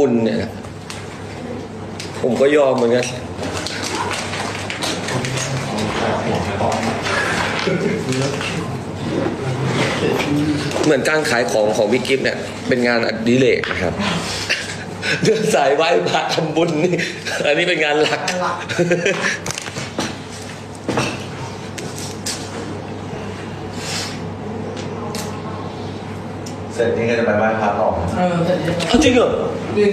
บุญเนี่ยผมก็ยอมเหมือนกันเหมือนการขายของของวิกิฟเนี่ย เป็นงานอดิเรกนะครับเดินสายไหว้พระทำบุญนี่อันนี้เป็นงานหลัก งานหลัก เส ร็จนี่ก็จะไปไหว้พระต่อเออแต่เดี๋ยวเอาจริงเหรอดึง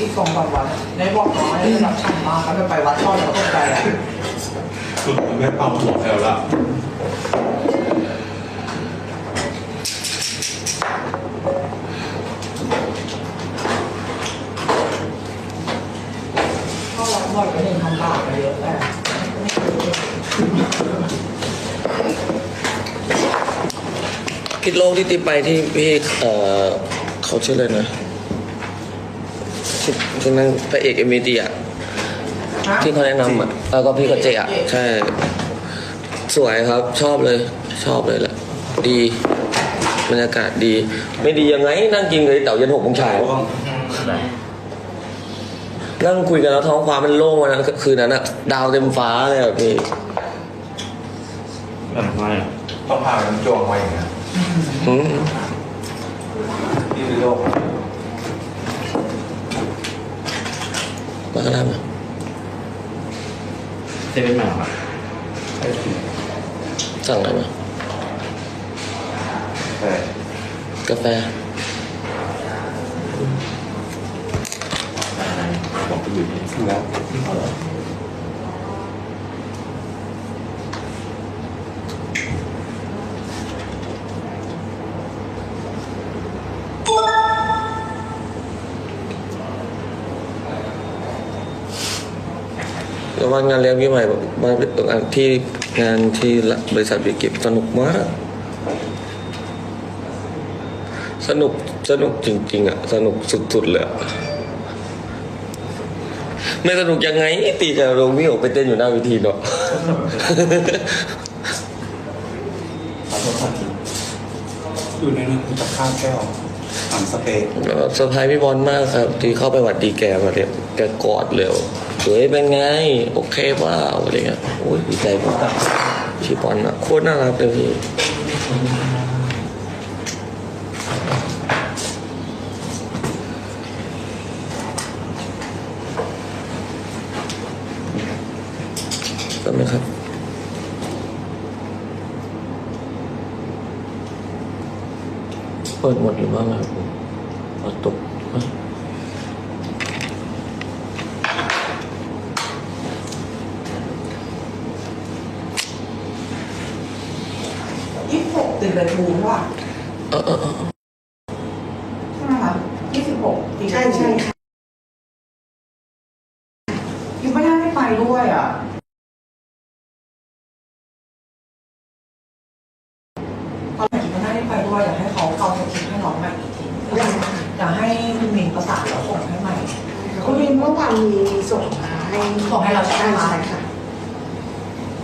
อีกสองสามวันได้บอกน้องให้รับช่างมาเขาจะไปวัดช่อแล้วก็ตกใจอะสุดไม่เป่าหัวแล้วละเข้าวัดบ่อยก็เห็นทำบาปไปเยอะแต่ไม่เคยคิดโลกที่ติดไปที่พี่เอ่อเขาชื่ออะไรนะที่ที่นั่งพระเอกเอ็มวีดีอะฮะที่เขาแนะนำอะแล้วก็พี่กเจอะใช่ สวยครับชอบเลย ชอบเลยแหละดีบรรยากาศดี ไม่ดียังไง นั่งกินเลยเต่ายันหกโมงเช้านั่งคุยกันแล้วท้องฟ้ามันโล่งวันนั้นคืนนั้นอะดาวเต็มฟ้าเลยอะพี่แบบไงอะต้องพามันจวงไว้อย่างเงี้ย อืมนี่คือโลกมาก็ได้มาเซ ว่นแมวอะสั่งอะไรมาใช่กาแฟบอกไปอยู่ที่แล้วแล้ววันงานเลี้ยงพี่ใหม่มาอันที่งานที่บริษัทบิกิฟสนุกมาก สนุกสนุกจริง ๆอะสนุกสุดๆเลยอะไม่สนุกยังไงตีกับโรงวิ่งออกไปเต้นอยู่หน้าเวทีเนาะขอโทษครับอยู่ในนั้นกับข้าวแก้วถังสเปรย์แล้วเซอร์ไพรส์พี่บอลมากครับ ที่เข้าไปหวัดดีแกมาเนี่ยแกกอดเร็ว เฮ้ยเป็นไง โอเคเปล่าอะไรเงี้ยโอ้ยดีใจมากพี่บอลอะโคตรน่ารักเลยพี่ก็ไหมครับเปิดหมดหรือว่าไงผมเปิดตก อะยี่สิบหกติดเลยทูว่าเออเออเออใช่ไหมคะยี่สิบหกติดใช่ใช่ค่ะยังไม่ได้ไม่ไปด้วยอะตอนไหนที่ไม่ได้ไปด้วยอยากให้เขาเอาสคริปต์ให้น้องใหม่อีกทีอยากให้คุณมินประสานแล้วส่งให้ใหม่ คุณวินเมื่อวานมีส่งมาให้ส่งให้เราใช่ไหมคะใช่ค่ะ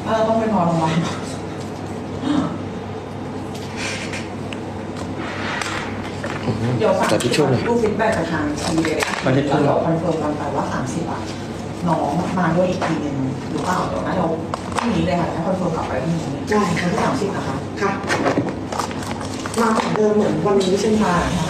เออต้องไปนอนโรงพยาบาล เดี๋ยวสามแต่พี่ช่วยหน่อย ดูฟีดแบ็กจากทางทีเลยแล้วเดี๋ยวคอนเฟิร์มกันไปว่าสามสิบอะน้องมาด้วยอีกทีหนึงหรือเปล่าเดี๋ยวนะเราพรุ่งนี้เลยค่ะให้คอนเฟิร์มกลับไปพรุ่งนี้ได้วันที่สามสิบนะคะ ค่ะ มาเหมือนเดิมเหมือนวันนี้ใช่ไหมใช่คะ